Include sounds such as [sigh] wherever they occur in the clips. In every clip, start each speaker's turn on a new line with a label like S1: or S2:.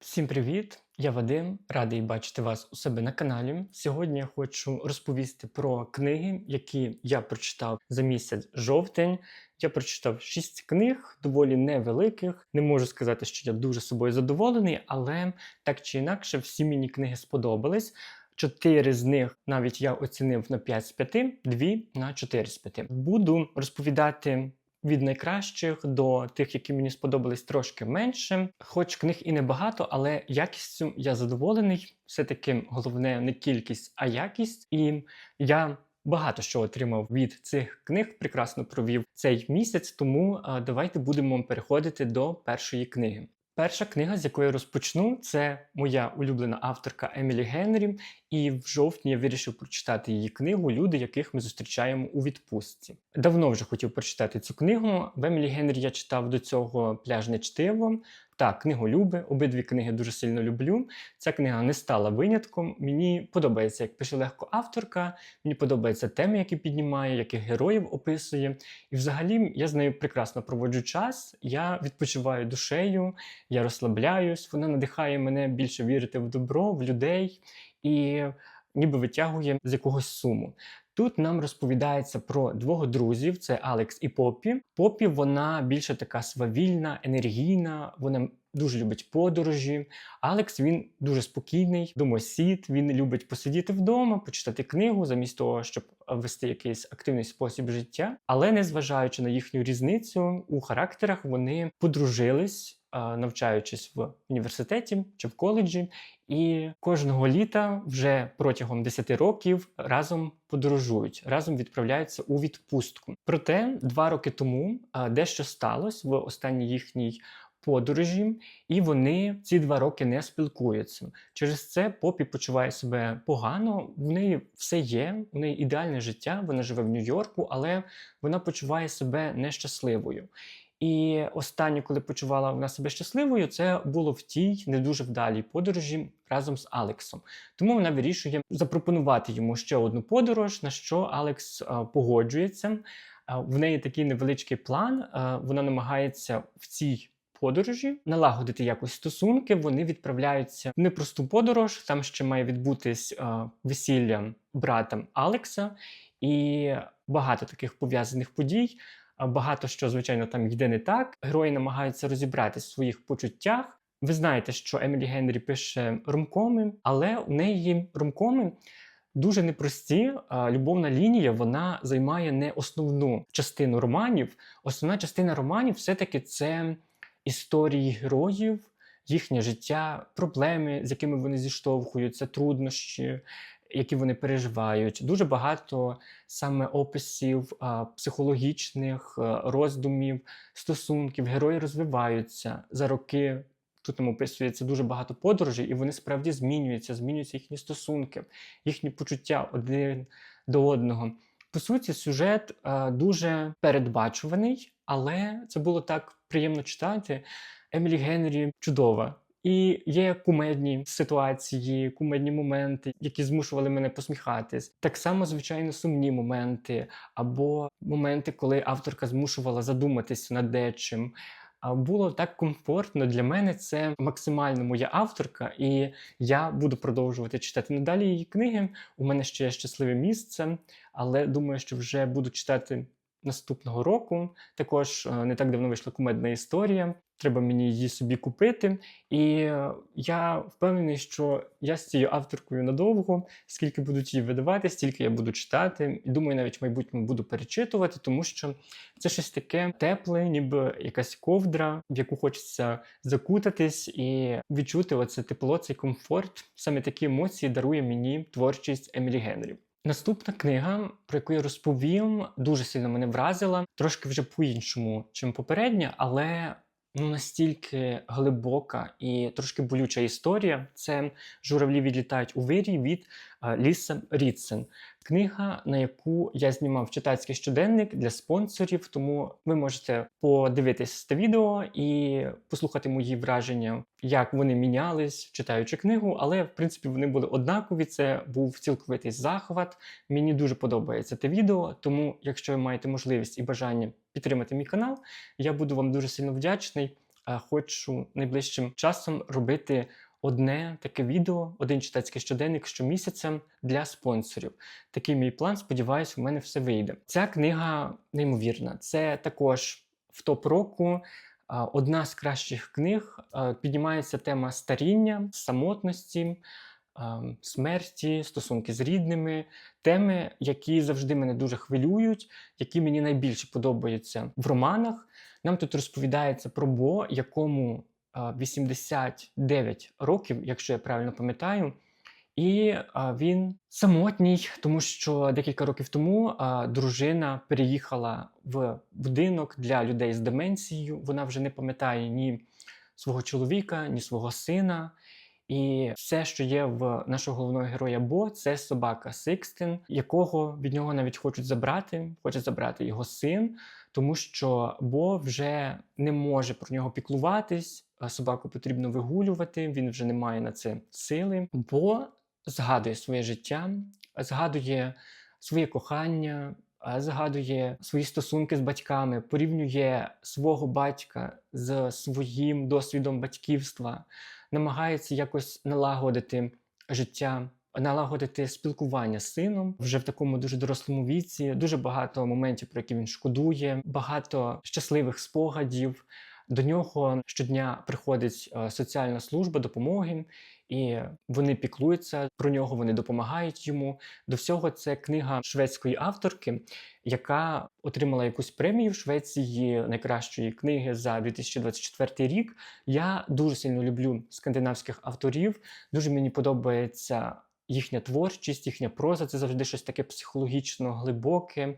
S1: Всім привіт! Я Вадим, радий бачити вас у себе на каналі. Сьогодні я хочу розповісти про книги, які я прочитав за місяць жовтень. Я прочитав шість книг, доволі невеликих. Не можу сказати, що я дуже собою задоволений, але так чи інакше, всі мені книги сподобались. Чотири з них навіть я оцінив на 5 з 5, дві на 4 з 5. Буду розповідати від найкращих до тих, які мені сподобались трошки менше. Хоч книг і небагато, але якістю я задоволений. Все-таки головне не кількість, а якість. І я багато що отримав від цих книг, прекрасно провів цей місяць, тому давайте будемо переходити до першої книги. Перша книга, з якої я розпочну, це моя улюблена авторка Емілі Генрі. І в жовтні я вирішив прочитати її книгу Люди, яких ми зустрічаємо у відпустці. Давно вже хотів прочитати цю книгу. В Емілі Генрі я читав до цього пляжне чтиво. Так, книголюби, обидві книги дуже сильно люблю. Ця книга не стала винятком. Мені подобається, як пише легко авторка, мені подобаються теми, які піднімає, яких героїв описує. І взагалі я з нею прекрасно проводжу час. Я відпочиваю душею, я розслабляюсь, вона надихає мене більше вірити в добро, в людей і ніби витягує з якогось суму. Тут нам розповідається про двох друзів: це Алекс і Поппі. Поппі вона більше така свавільна, енергійна, вона дуже любить подорожі. Алекс він дуже спокійний, домосід. Він любить посидіти вдома, почитати книгу, замість того, щоб вести якийсь активний спосіб життя. Але незважаючи на їхню різницю у характерах, вони подружились. Навчаючись в університеті чи в коледжі, і кожного літа вже протягом 10 років разом подорожують, разом відправляються у відпустку. Проте два роки тому дещо сталося в останній їхній подорожі, і вони ці два роки не спілкуються. Через це попі почуває себе погано. В неї все є, у неї ідеальне життя. Вона живе в Нью-Йорку, але вона почуває себе нещасливою. І останнє, коли почувала вона себе щасливою, це було в тій не дуже вдалій подорожі разом з Алексом. Тому вона вирішує запропонувати йому ще одну подорож, на що Алекс а, погоджується. А, в неї такий невеличкий план. А, вона намагається в цій подорожі налагодити якось стосунки. Вони відправляються в непросту подорож. Там ще має відбутись весілля брата Алекса, і багато таких пов'язаних подій. Багато що, звичайно, там йде не так. Герої намагаються розібратися в своїх почуттях. Ви знаєте, що Емілі Генрі пише ромкоми, але у неї ромкоми дуже непрості. Любовна лінія вона займає не основну частину романів. Основна частина романів все-таки це історії героїв, їхнє життя, проблеми, з якими вони зіштовхуються, труднощі які вони переживають. Дуже багато саме описів психологічних а, роздумів, стосунків. Герої розвиваються за роки. Тут нам описується дуже багато подорожей, і вони справді змінюються, змінюються їхні стосунки, їхні почуття один до одного. По суті, сюжет а, дуже передбачуваний, але це було так приємно читати. Емілі Генрі чудова. І є кумедні ситуації, кумедні моменти, які змушували мене посміхатись. Так само, звичайно, сумні моменти, або моменти, коли авторка змушувала задуматись над дечим. А Було так комфортно для мене. Це максимально моя авторка, і я буду продовжувати читати надалі її книги. У мене ще є щасливе місце, але думаю, що вже буду читати наступного року. Також е, не так давно вийшла кумедна історія. Треба мені її собі купити. І я впевнений, що я з цією авторкою надовго, скільки будуть її видавати, стільки я буду читати. І думаю, навіть в майбутньому буду перечитувати, тому що це щось таке тепле, ніби якась ковдра, в яку хочеться закутатись і відчути оце тепло, цей комфорт. Саме такі емоції дарує мені творчість Емілі Генрі. Наступна книга, про яку я розповім, дуже сильно мене вразила, трошки вже по-іншому, чим попередня, але ну настільки глибока і трошки болюча історія. Це журавлі відлітають у вирій від Ліса Рідсен. Книга, на яку я знімав читацький щоденник для спонсорів, тому ви можете подивитись це відео і послухати мої враження, як вони мінялись, читаючи книгу. Але в принципі вони були однакові. Це був цілковитий захват. Мені дуже подобається те відео. Тому, якщо ви маєте можливість і бажання підтримати мій канал, я буду вам дуже сильно вдячний. хочу найближчим часом робити одне таке відео, один читацький щоденник щомісяця для спонсорів. Такий мій план. Сподіваюсь, у мене все вийде. Ця книга неймовірна. Це також в топ року. Одна з кращих книг піднімається тема старіння, самотності, смерті, стосунки з рідними, теми, які завжди мене дуже хвилюють, які мені найбільше подобаються в романах. Нам тут розповідається про Бо, якому 89 років, якщо я правильно пам'ятаю. І він самотній, тому що декілька років тому дружина переїхала в будинок для людей з деменцією. Вона вже не пам'ятає ні свого чоловіка, ні свого сина. І все, що є в нашого головного героя Бо, це собака Сикстин, якого від нього навіть хочуть забрати, хоче забрати його син, тому що Бо вже не може про нього піклуватись. Собаку потрібно вигулювати, він вже не має на це сили. Бо згадує своє життя, згадує своє кохання, згадує свої стосунки з батьками, порівнює свого батька з своїм досвідом батьківства, намагається якось налагодити життя. Налагодити спілкування з сином вже в такому дуже дорослому віці, дуже багато моментів, про які він шкодує, багато щасливих спогадів. До нього щодня приходить е, соціальна служба допомоги, і вони піклуються про нього, вони допомагають йому. До всього це книга шведської авторки, яка отримала якусь премію в Швеції найкращої книги за 2024 рік. Я дуже сильно люблю скандинавських авторів. Дуже мені подобається їхня творчість, їхня проза. Це завжди щось таке психологічно глибоке.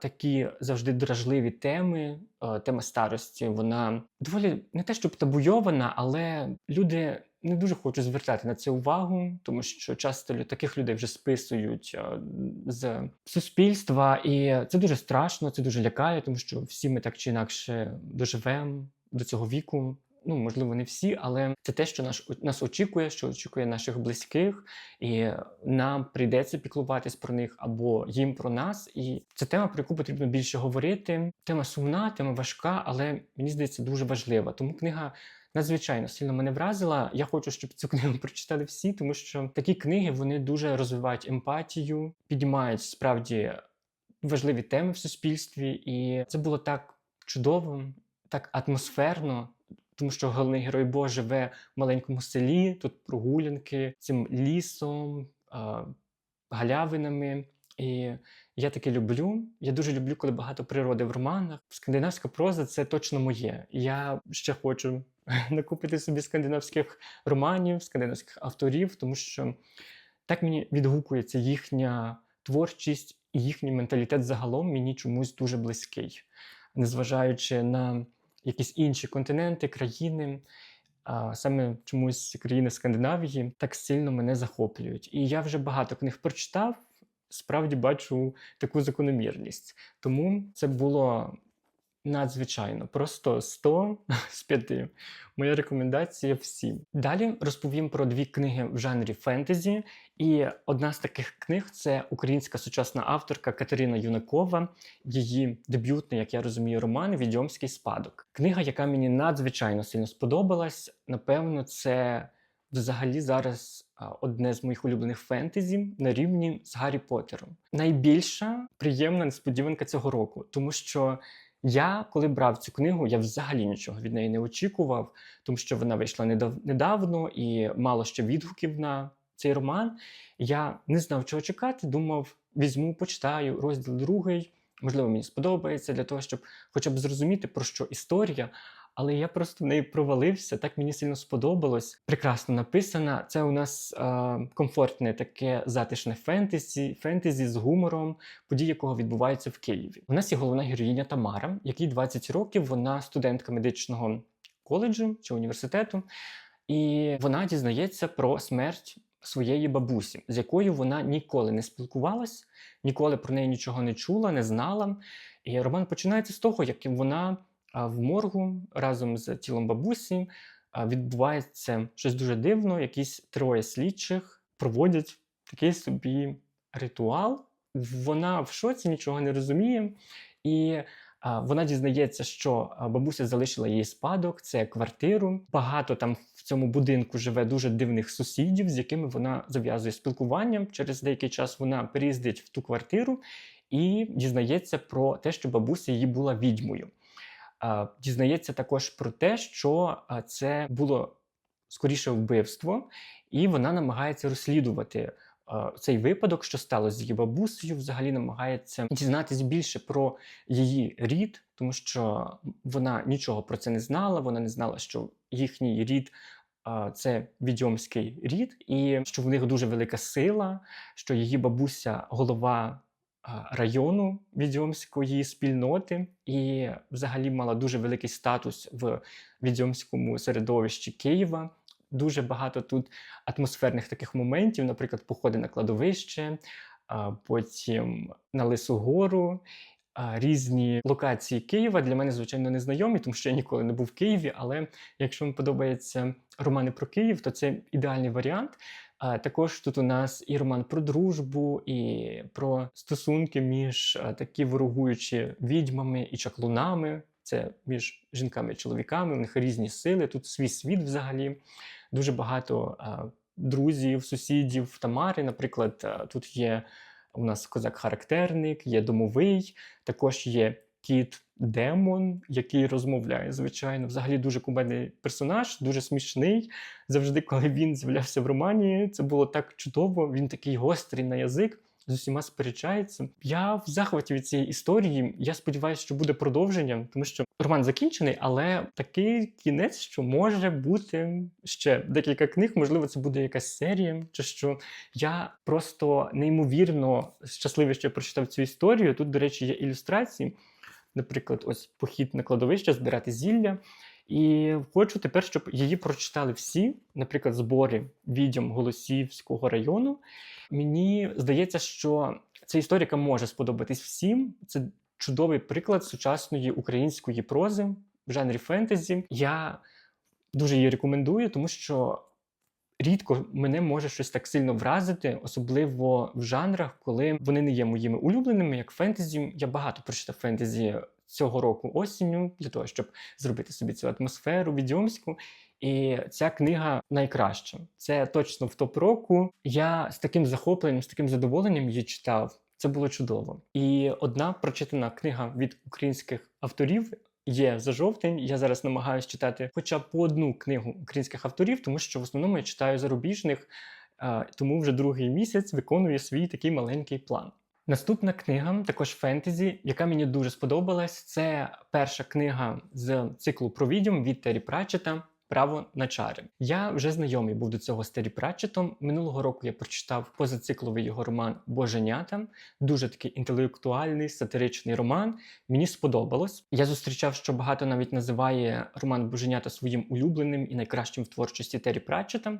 S1: Такі завжди дражливі теми. Тема старості, вона доволі не те, щоб табуйована, але люди не дуже хочуть звертати на це увагу, тому що часто таких людей вже списують з суспільства, і це дуже страшно, це дуже лякає, тому що всі ми так чи інакше доживемо до цього віку. Ну, можливо, не всі, але це те, що наш, нас очікує, що очікує наших близьких, і нам прийдеться піклуватись про них або їм про нас. І це тема, про яку потрібно більше говорити. Тема сумна, тема важка, але мені здається дуже важлива. Тому книга надзвичайно сильно мене вразила. Я хочу, щоб цю книгу [laughs] прочитали всі, тому що такі книги вони дуже розвивають емпатію, піднімають справді важливі теми в суспільстві, і це було так чудово, так атмосферно. Тому що головний герой Бо живе в маленькому селі, тут прогулянки цим лісом, галявинами. І я таке люблю. Я дуже люблю, коли багато природи в романах. Скандинавська проза це точно моє. Я ще хочу [laughs] накупити собі скандинавських романів, скандинавських авторів, тому що так мені відгукується їхня творчість і їхній менталітет загалом мені чомусь дуже близький, незважаючи на якісь інші континенти, країни. А саме чомусь країни Скандинавії так сильно мене захоплюють. І я вже багато книг прочитав, справді бачу таку закономірність. Тому це було надзвичайно. Просто 100 [laughs] з 5. Моя рекомендація всім. Далі розповім про дві книги в жанрі фентезі. І одна з таких книг це українська сучасна авторка Катерина Юнакова, її дебютний, як я розумію, роман Відьомський спадок. Книга, яка мені надзвичайно сильно сподобалась. Напевно, це взагалі зараз одне з моїх улюблених фентезі на рівні з Гаррі Поттером. Найбільша приємна несподіванка цього року, тому що. Я, коли брав цю книгу, я взагалі нічого від неї не очікував, тому що вона вийшла недав- недавно і мало ще відгуків на цей роман. Я не знав, чого чекати. Думав, візьму, почитаю розділ другий. Можливо, мені сподобається для того, щоб хоча б зрозуміти, про що історія. Але я просто в неї провалився. Так мені сильно сподобалось. Прекрасно написана. Це у нас е, комфортне таке затишне фентезі, фентезі з гумором, події якого відбуваються в Києві. У нас є головна героїня Тамара, якій 20 років. Вона студентка медичного коледжу чи університету, і вона дізнається про смерть своєї бабусі, з якою вона ніколи не спілкувалась, ніколи про неї нічого не чула, не знала. І роман починається з того, як вона в моргу разом з тілом бабусі відбувається щось дуже дивно. Якісь троє слідчих проводять такий собі ритуал. Вона в шоці нічого не розуміє. І Вона дізнається, що бабуся залишила їй спадок, це квартиру. Багато там в цьому будинку живе дуже дивних сусідів, з якими вона зав'язує спілкування. Через деякий час вона переїздить в ту квартиру і дізнається про те, що бабуся її була відьмою. Дізнається також про те, що це було скоріше вбивство, і вона намагається розслідувати цей випадок, що сталося з її бабусею. Взагалі намагається дізнатись більше про її рід, тому що вона нічого про це не знала. Вона не знала, що їхній рід. Це відьомський рід, і що в них дуже велика сила, що її бабуся голова району відьомської спільноти, і взагалі мала дуже великий статус в відьомському середовищі Києва. Дуже багато тут атмосферних таких моментів, наприклад, походи на кладовище, потім на Лису Гору. Різні локації Києва для мене, звичайно, не знайомі, тому що я ніколи не був в Києві. Але якщо вам подобаються романи про Київ, то це ідеальний варіант. А, Також тут у нас і роман про дружбу, і про стосунки між такі ворогуючі відьмами і чаклунами. Це між жінками і чоловіками, у них різні сили. Тут свій світ взагалі. Дуже багато а, друзів, сусідів Тамари. Наприклад, а, тут є у нас козак-характерник, є домовий, також є кіт Демон, який розмовляє, звичайно. Взагалі дуже кумедний персонаж, дуже смішний. Завжди, коли він з'являвся в романі, це було так чудово. Він такий гострий на язик. З усіма сперечається. Я в захваті від цієї історії. Я сподіваюся, що буде продовження, тому що роман закінчений, але такий кінець, що може бути ще декілька книг. Можливо, це буде якась серія, чи що я просто неймовірно щасливий, що я прочитав цю історію. Тут, до речі, є ілюстрації. Наприклад, ось похід на кладовище, збирати зілля. І хочу тепер, щоб її прочитали всі, наприклад, збори відьом Голосіївського району. Мені здається, що ця історика може сподобатись всім. Це чудовий приклад сучасної української прози в жанрі фентезі. Я дуже її рекомендую, тому що рідко мене може щось так сильно вразити, особливо в жанрах, коли вони не є моїми улюбленими, як фентезі. Я багато прочитав фентезі цього року осінню для того, щоб зробити собі цю атмосферу відьомську. І ця книга найкраща. Це точно в топ року. Я з таким захопленням, з таким задоволенням її читав. Це було чудово. І одна прочитана книга від українських авторів є за жовтень. Я зараз намагаюся читати хоча б по одну книгу українських авторів, тому що в основному я читаю зарубіжних, тому вже другий місяць виконую свій такий маленький план. Наступна книга, також фентезі, яка мені дуже сподобалась. Це перша книга з циклу про відьом від Террі Пратчета Право на чари. Я вже знайомий був до цього з Террі Пратчетом. Минулого року я прочитав позацикловий його роман Боженята. Дуже такий інтелектуальний, сатиричний роман. Мені сподобалось. Я зустрічав, що багато навіть називає роман Боженята своїм улюбленим і найкращим в творчості Террі Пратчета.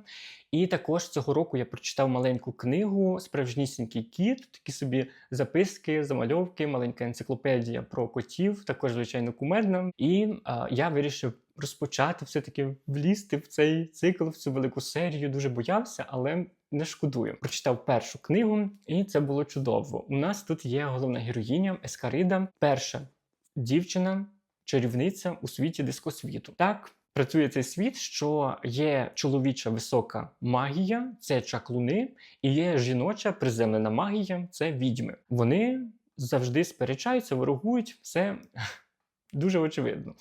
S1: І також цього року я прочитав маленьку книгу Справжнісінький кіт, такі собі записки, замальовки, маленька енциклопедія про котів, також звичайно кумедна. І а, я вирішив розпочати все-таки влізти в цей цикл, в цю велику серію. Дуже боявся, але не шкодую. Прочитав першу книгу, і це було чудово. У нас тут є головна героїня Ескарида, перша дівчина, чарівниця у світі дискосвіту. Так. Працює цей світ, що є чоловіча висока магія, це чаклуни, і є жіноча приземлена магія, це відьми. Вони завжди сперечаються, ворогують, все дуже очевидно.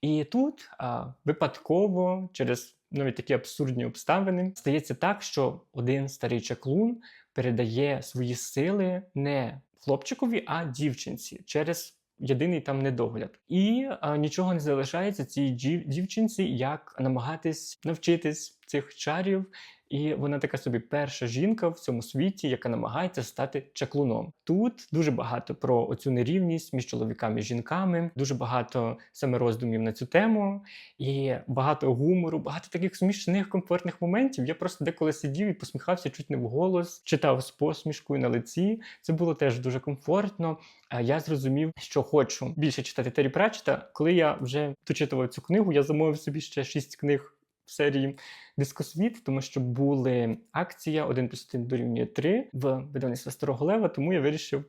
S1: І тут а, випадково, через навіть такі абсурдні обставини, стається так, що один старий чаклун передає свої сили не хлопчикові, а дівчинці через єдиний там недогляд. І а, нічого не залишається цій дів- дівчинці, як намагатись навчитись цих чарів. І вона така собі перша жінка в цьому світі, яка намагається стати чаклуном. Тут дуже багато про оцю нерівність між чоловіками і жінками, дуже багато саме роздумів на цю тему, і багато гумору, багато таких смішних комфортних моментів. Я просто деколи сидів і посміхався чуть не вголос, читав з посмішкою на лиці. Це було теж дуже комфортно. А я зрозумів, що хочу більше читати Террі Пратчета. Коли я вже дочитував цю книгу, я замовив собі ще шість книг серії Дискосвіт, тому що були акція 1 плюс 1 дорівнює 3 в видавництві Старого Лева, тому я вирішив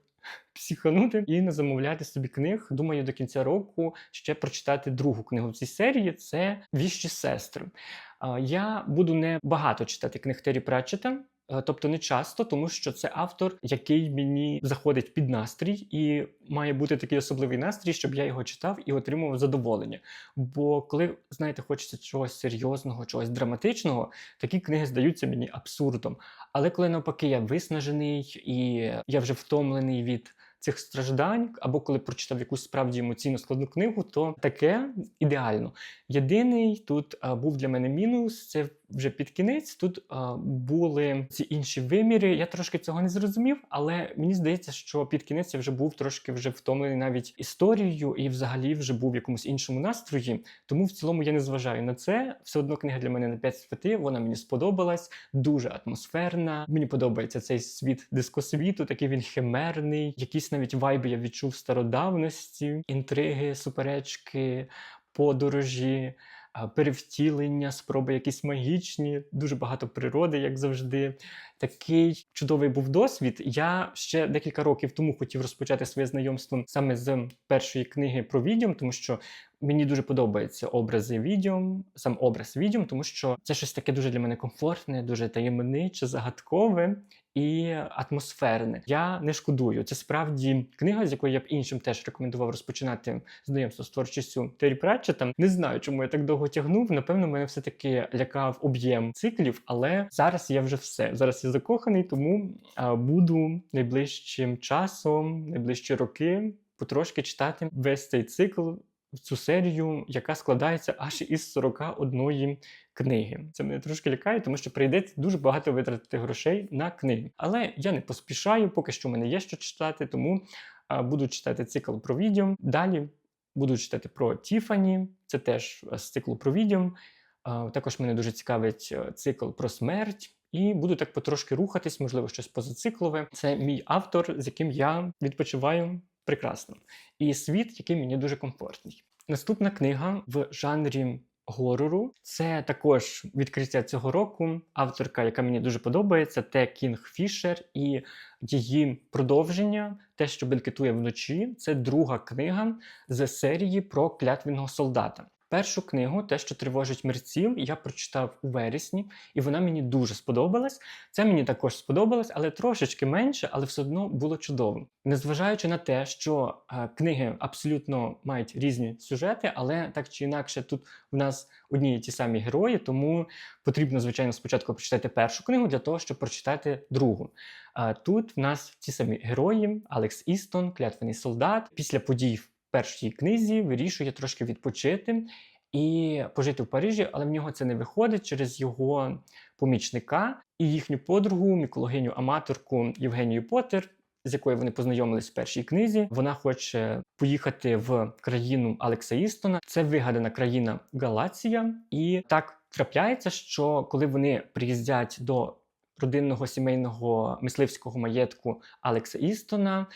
S1: психанути і не замовляти собі книг. Думаю, до кінця року ще прочитати другу книгу в цій серії це Віщі сестри. Я буду не багато читати книг Террі Пратчета, тобто не часто, тому що це автор, який мені заходить під настрій, і має бути такий особливий настрій, щоб я його читав і отримував задоволення. Бо коли, знаєте, хочеться чогось серйозного, чогось драматичного, такі книги здаються мені абсурдом. Але коли навпаки я виснажений і я вже втомлений від цих страждань, або коли прочитав якусь справді емоційно складну книгу, то таке ідеально. Єдиний тут а, був для мене мінус. Це вже під кінець. Тут а, були ці інші виміри. Я трошки цього не зрозумів, але мені здається, що під кінець я вже був трошки вже втомлений навіть історією, і взагалі вже був в якомусь іншому настрої. Тому в цілому я не зважаю на це. Все одно книга для мене на 5 з 5, Вона мені сподобалась, дуже атмосферна. Мені подобається цей світ дискосвіту, такий він химерний. Якісь навіть вайби я відчув стародавності, інтриги, суперечки, подорожі. Перевтілення, спроби якісь магічні, дуже багато природи, як завжди. Такий чудовий був досвід. Я ще декілька років тому хотів розпочати своє знайомство саме з першої книги про відьом, тому що мені дуже подобаються образи відьом, сам образ відьом, тому що це щось таке дуже для мене комфортне, дуже таємниче, загадкове і атмосферне. Я не шкодую. Це справді книга, з якої я б іншим теж рекомендував розпочинати знайомство з творчістю Террі Пратчета. Не знаю, чому я так довго тягнув. Напевно, мене все таки лякав об'єм циклів, але зараз я вже все. Зараз я закоханий, тому а, буду найближчим часом, найближчі роки потрошки читати весь цей цикл. Цю серію, яка складається аж із 41 книги. Це мене трошки лякає, тому що прийдеться дуже багато витратити грошей на книги. Але я не поспішаю, поки що в мене є що читати, тому а, буду читати цикл про відьом. Далі буду читати про Тіфані, це теж з циклу про відьом. А, також мене дуже цікавить цикл про смерть. І буду так потрошки рухатись, можливо, щось позациклове. Це мій автор, з яким я відпочиваю прекрасно. І світ, який мені дуже комфортний. Наступна книга в жанрі горору. Це також відкриття цього року. Авторка, яка мені дуже подобається, це Кінг Фішер, і її продовження, те, що бенкетує вночі. Це друга книга з серії про клятвеного солдата. Першу книгу, те, що тривожить мерців, я прочитав у вересні, і вона мені дуже сподобалась. Це мені також сподобалось, але трошечки менше, але все одно було чудово. Незважаючи на те, що е, книги абсолютно мають різні сюжети, але так чи інакше, тут в нас одні і ті самі герої, тому потрібно, звичайно, спочатку прочитати першу книгу для того, щоб прочитати другу. А тут в нас ті самі герої: Алекс Істон, клятвений солдат. Після подій першій книзі вирішує трошки відпочити і пожити в Парижі, але в нього це не виходить через його помічника і їхню подругу, мікологиню аматорку Євгенію Поттер, з якою вони познайомились в першій книзі. Вона хоче поїхати в країну Алекса Істона. Це вигадана країна Галація, і так трапляється, що коли вони приїздять до родинного сімейного мисливського маєтку Алекса Істона.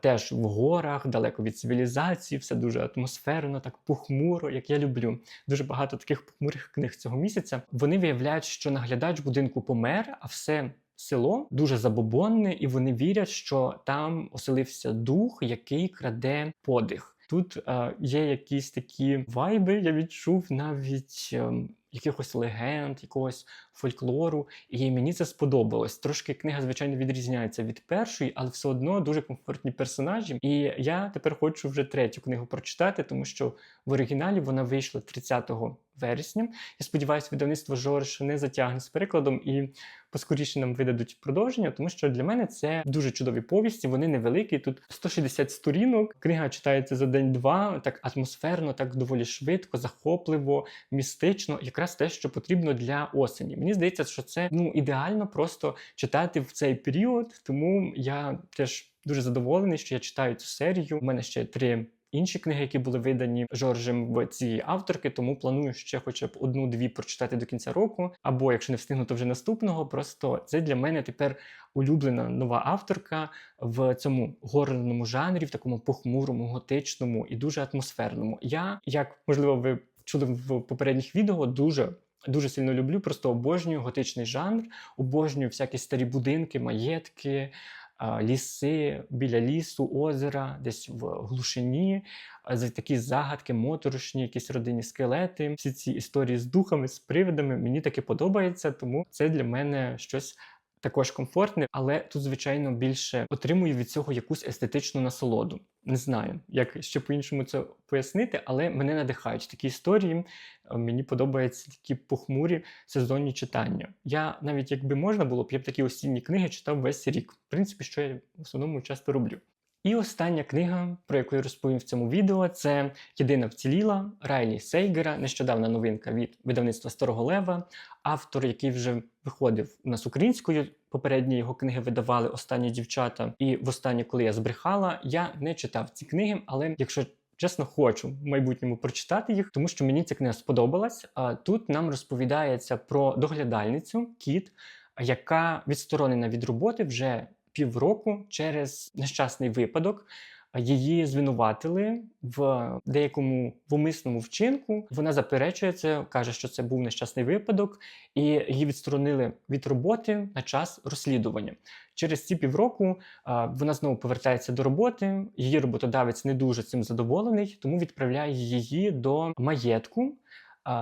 S1: Теж в горах, далеко від цивілізації, все дуже атмосферно, так похмуро, як я люблю. Дуже багато таких похмурих книг цього місяця. Вони виявляють, що наглядач будинку помер, а все село дуже забобонне, і вони вірять, що там оселився дух, який краде подих. Тут е, є якісь такі вайби, я відчув навіть ем, якихось легенд, якогось фольклору, і мені це сподобалось. Трошки книга, звичайно, відрізняється від першої, але все одно дуже комфортні персонажі. І я тепер хочу вже третю книгу прочитати, тому що в оригіналі вона вийшла 30 вересня. Я сподіваюся, видавництво Жорж не затягне з перекладом і поскоріше нам видадуть продовження, тому що для мене це дуже чудові повісті. Вони невеликі. Тут 160 сторінок. Книга читається за день-два, так атмосферно, так доволі швидко, захопливо, містично. Якраз те, що потрібно для осені. Мені здається, що це ну ідеально просто читати в цей період. Тому я теж дуже задоволений, що я читаю цю серію. У мене ще три. Інші книги, які були видані Жоржем в цієї авторки, тому планую ще хоча б одну-дві прочитати до кінця року. Або якщо не встигну, то вже наступного. Просто це для мене тепер улюблена нова авторка в цьому горному жанрі, в такому похмурому, готичному і дуже атмосферному. Я, як можливо, ви чули в попередніх відео, дуже. Дуже сильно люблю, просто обожнюю готичний жанр, обожнюю всякі старі будинки, маєтки, ліси біля лісу, озера, десь в глушині, такі загадки, моторошні, якісь родинні скелети. Всі ці історії з духами, з привидами мені таки подобається, тому це для мене щось. Також комфортне, але тут, звичайно, більше отримую від цього якусь естетичну насолоду. Не знаю, як ще по-іншому це пояснити, але мене надихають такі історії. Е, Мені подобаються такі похмурі сезонні читання. Я навіть якби можна було б, я б такі осінні книги читав весь рік. В принципі, що я в основному часто роблю. І остання книга, про яку я розповім в цьому відео, це Єдина вціліла Райлі Сейгера. Нещодавна новинка від видавництва Старого Лева. Автор, який вже виходив у нас українською. Попередні його книги видавали останні дівчата. І в востаннє, коли я збрехала, я не читав ці книги, але якщо Чесно, хочу в майбутньому прочитати їх, тому що мені ця книга сподобалась. А тут нам розповідається про доглядальницю Кіт, яка відсторонена від роботи вже півроку через нещасний випадок. Її звинуватили в деякому в вчинку. Вона заперечує це, каже, що це був нещасний випадок, і її відсторонили від роботи на час розслідування. Через ці півроку а, вона знову повертається до роботи. Її роботодавець не дуже цим задоволений, тому відправляє її до маєтку.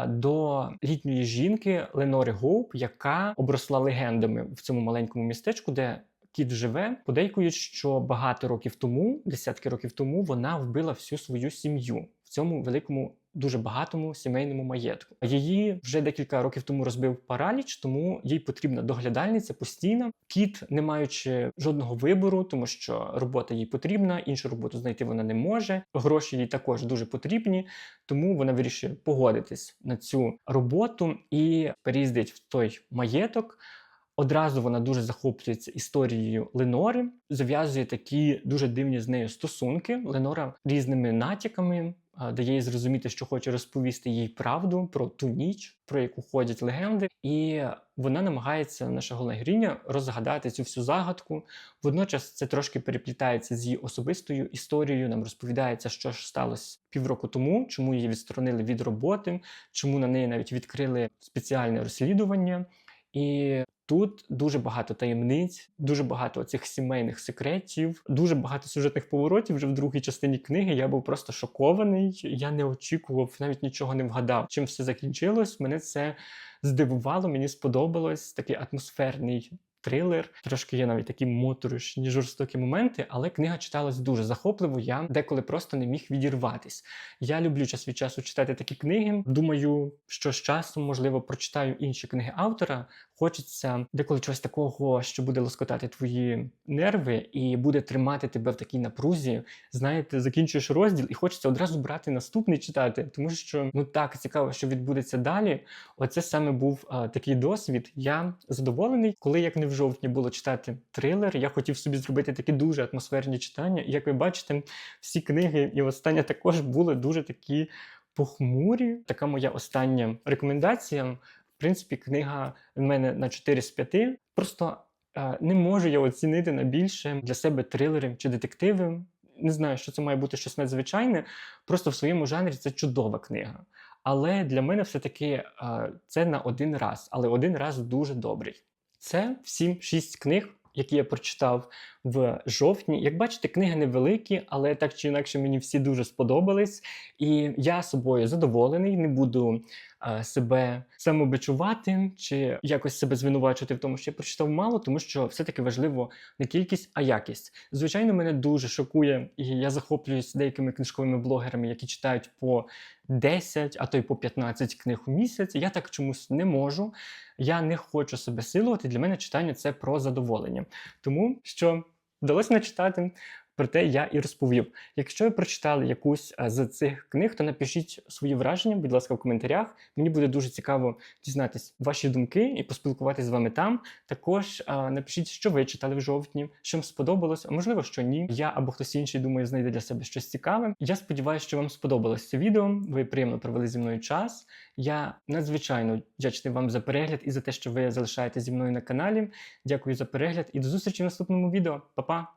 S1: До літньої жінки Ленори Гоуп, яка обросла легендами в цьому маленькому містечку, де кіт живе. Подейкують, що багато років тому, десятки років тому, вона вбила всю свою сім'ю в цьому великому. Дуже багатому сімейному маєтку. Її вже декілька років тому розбив параліч, тому їй потрібна доглядальниця постійна. Кіт, не маючи жодного вибору, тому що робота їй потрібна, іншу роботу знайти вона не може. Гроші їй також дуже потрібні, тому вона вирішує погодитись на цю роботу і переїздить в той маєток. Одразу вона дуже захоплюється історією Ленори, зав'язує такі дуже дивні з нею стосунки. Ленора різними натяками дає їй зрозуміти, що хоче розповісти їй правду про ту ніч, про яку ходять легенди, і вона намагається, наша героїня, розгадати цю всю загадку. Водночас це трошки переплітається з її особистою історією. Нам розповідається, що ж сталося півроку тому, чому її відсторонили від роботи, чому на неї навіть відкрили спеціальне розслідування. І Тут дуже багато таємниць, дуже багато цих сімейних секретів, дуже багато сюжетних поворотів. Вже в другій частині книги я був просто шокований. Я не очікував, навіть нічого не вгадав. Чим все закінчилось? Мене це здивувало, мені сподобалось такий атмосферний. Трилер, трошки є навіть такі моторошні, жорстокі моменти, але книга читалась дуже захопливо. Я деколи просто не міг відірватись. Я люблю час від часу читати такі книги. Думаю, що з часом, можливо, прочитаю інші книги автора. Хочеться деколи чогось такого, що буде лоскотати твої нерви і буде тримати тебе в такій напрузі. Знаєте, закінчуєш розділ і хочеться одразу брати наступний читати, тому що ну так цікаво, що відбудеться далі. Оце саме був а, такий досвід. Я задоволений, коли як не в жовтні було читати трилер. Я хотів собі зробити такі дуже атмосферні читання. І як ви бачите, всі книги і остання також були дуже такі похмурі. Така моя остання рекомендація. В принципі, книга в мене на 4 з 5. Просто е, не можу я оцінити на більше для себе трилери чи детективи. Не знаю, що це має бути щось надзвичайне. Просто в своєму жанрі це чудова книга. Але для мене все-таки е, це на один раз, але один раз дуже добрий. Це всі шість книг, які я прочитав в жовтні. Як бачите, книги невеликі, але так чи інакше мені всі дуже сподобались. І я собою задоволений, не буду себе самобичувати чи якось себе звинувачувати в тому, що я прочитав мало, тому що все-таки важливо не кількість, а якість. Звичайно, мене дуже шокує, і я захоплююсь деякими книжковими блогерами, які читають по 10, а то й по 15 книг у місяць. Я так чомусь не можу. Я не хочу себе силувати. Для мене читання це про задоволення. Тому що вдалося начитати. Проте я і розповів. Якщо ви прочитали якусь е, з цих книг, то напишіть свої враження, будь ласка, в коментарях. Мені буде дуже цікаво дізнатись ваші думки і поспілкуватися з вами там. Також а, напишіть, що ви читали в жовтні, що вам сподобалось, а можливо, що ні. Я або хтось інший думаю, знайде для себе щось цікаве. Я сподіваюся, що вам сподобалось це відео. Ви приємно провели зі мною час. Я надзвичайно вдячний вам за перегляд і за те, що ви залишаєте зі мною на каналі. Дякую за перегляд і до зустрічі в наступному відео. Па-па!